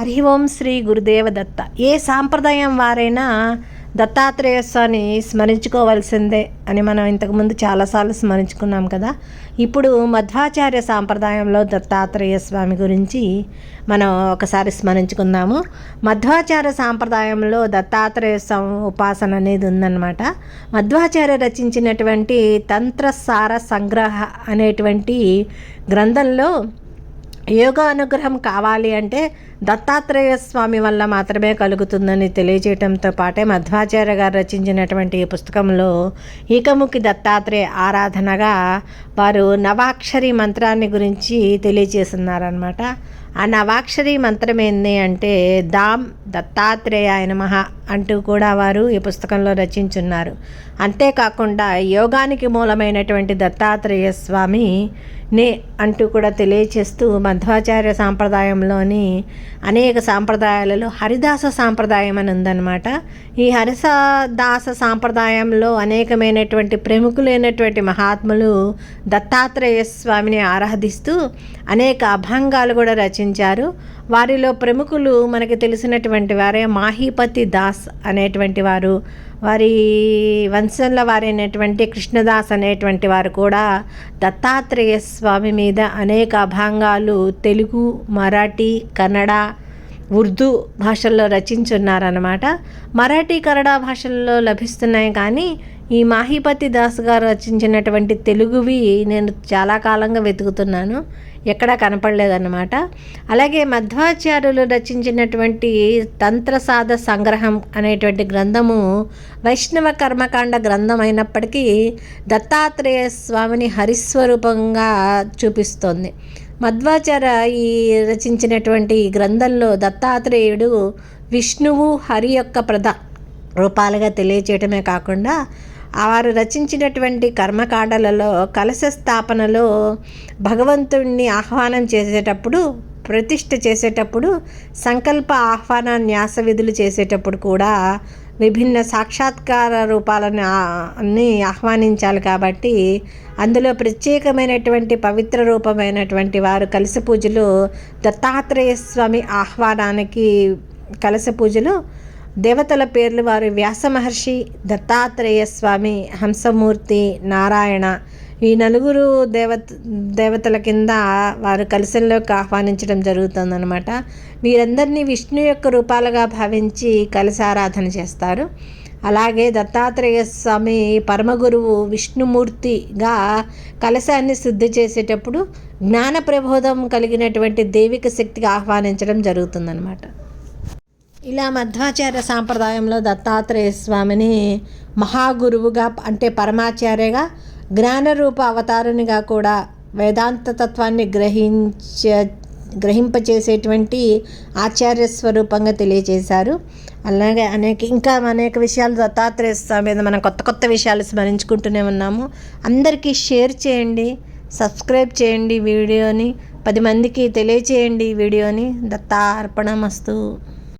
హరి ఓం శ్రీ గురుదేవ దత్త. ఏ సాంప్రదాయం వారైనా దత్తాత్రేయ స్వామిని స్మరించుకోవాల్సిందే అని మనం ఇంతకుముందు చాలాసార్లు స్మరించుకున్నాం కదా. ఇప్పుడు మధ్వాచార్య సాంప్రదాయంలో దత్తాత్రేయ స్వామి గురించి మనం ఒకసారి స్మరించుకుందాము. మధ్వాచార్య సాంప్రదాయంలో దత్తాత్రేయ స్వామి ఉపాసన అనేది ఉందన్నమాట. మధ్వాచార్య రచించినటువంటి తంత్రసార సంగ్రహ అనేటువంటి గ్రంథంలో యోగ అనుగ్రహం కావాలి అంటే దత్తాత్రేయ స్వామి వల్ల మాత్రమే కలుగుతుందని తెలియజేయటంతో పాటే మధ్వాచార్య గారు రచించినటువంటి ఈ పుస్తకంలో ఈకముఖి దత్తాత్రేయ ఆరాధనగా వారు నవాక్షరి మంత్రాన్ని గురించి తెలియజేస్తున్నారనమాట ఆ నవాక్షరి మంత్రం ఏంది అంటే దామ్ దత్తాత్రేయాయ నమః అంటూ కూడా వారు ఈ పుస్తకంలో రచించున్నారు. అంతేకాకుండా యోగానికి మూలమైనటువంటి దత్తాత్రేయ స్వామి నే అంటూ కూడా తెలియచేస్తూ మధ్వాచార్య సాంప్రదాయంలోని అనేక సాంప్రదాయాలలో హరిదాస సాంప్రదాయం అని ఉందన్నమాట. ఈ హరిదాస సాంప్రదాయంలో అనేకమైనటువంటి ప్రముఖులైనటువంటి మహాత్ములు దత్తాత్రేయ స్వామిని ఆరాధిస్తూ అనేక అభంగాలు కూడా రచించారు వారిలో ప్రముఖులు మనకి తెలిసినటువంటి వారే మాహిపతి దాస్ అనేటువంటి వారు. వారి వంశంలో వారైనటువంటి కృష్ణదాస్ అనేటువంటి వారు కూడా దత్తాత్రేయ స్వామి మీద అనేక అభాంగాలు తెలుగు మరాఠీ కన్నడ ఉర్దూ భాషల్లో రచించున్నారన్నమాట. మరాఠీ కన్నడ భాషల్లో లభిస్తున్నాయి కానీ ఈ మాహిపతి దాస్ గారు రచించినటువంటి తెలుగువి నేను చాలా కాలంగా వెతుకుతున్నాను. ఎక్కడా కనపడలేదన్నమాట. అలాగే మధ్వాచార్యులు రచించినటువంటి తంత్రసాధ సంగ్రహం అనేటువంటి గ్రంథము వైష్ణవ కర్మకాండ గ్రంథం అయినప్పటికీ దత్తాత్రేయ స్వామిని హరిస్వరూపంగా చూపిస్తోంది. మధ్వాచార్య ఈ రచించినటువంటి ఈ గ్రంథంలో దత్తాత్రేయుడు విష్ణువు హరి యొక్క ప్రధ రూపాలుగా తెలియచేయటమే కాకుండా వారు రచించినటువంటి కర్మకాండలలో కలశ స్థాపనలో భగవంతుణ్ణి ఆహ్వానం చేసేటప్పుడు ప్రతిష్ఠ చేసేటప్పుడు సంకల్ప ఆహ్వాన న్యాస విధులు చేసేటప్పుడు కూడా విభిన్న సాక్షాత్కార రూపాలను అన్ని ఆహ్వానించాలి కాబట్టి అందులో ప్రత్యేకమైనటువంటి పవిత్ర రూపమైనటువంటి వారు కలశ పూజలు దత్తాత్రేయ స్వామి ఆహ్వానానికి కలశ పూజలు దేవతల పేర్లు వారు వ్యాస మహర్షి దత్తాత్రేయ స్వామి హంసమూర్తి నారాయణ. ఈ నలుగురు దేవత దేవతల కింద వారు కలశంలోకి ఆహ్వానించడం జరుగుతుందన్నమాట. వీరందరినీ విష్ణు యొక్క రూపాలుగా భావించి కలశారాధన చేస్తారు. అలాగే దత్తాత్రేయ స్వామి పరమగురువు విష్ణుమూర్తిగా కలశాన్ని శుద్ధి చేసేటప్పుడు జ్ఞాన ప్రబోధం కలిగినటువంటి దైవిక శక్తికి ఆహ్వానించడం జరుగుతుందన్నమాట. ఇలా మధ్వాచార్య సాంప్రదాయంలో దత్తాత్రేయ స్వామిని మహాగురువుగా అంటే పరమాచార్యగా జ్ఞానరూప అవతారునిగా కూడా వేదాంత తత్వాన్ని గ్రహించ గ్రహింపచేసేటువంటి ఆచార్య స్వరూపంగా తెలియజేశారు అలాగే అనేక ఇంకా అనేక విషయాలు దత్తాత్రేయ స్వామి మీద మనం కొత్త కొత్త విషయాలు స్మరించుకుంటూనే ఉన్నాము. అందరికీ షేర్ చేయండి సబ్స్క్రైబ్ చేయండి వీడియోని. పది మందికి తెలియచేయండి ఈ వీడియోని. దత్తార్పణమస్తు.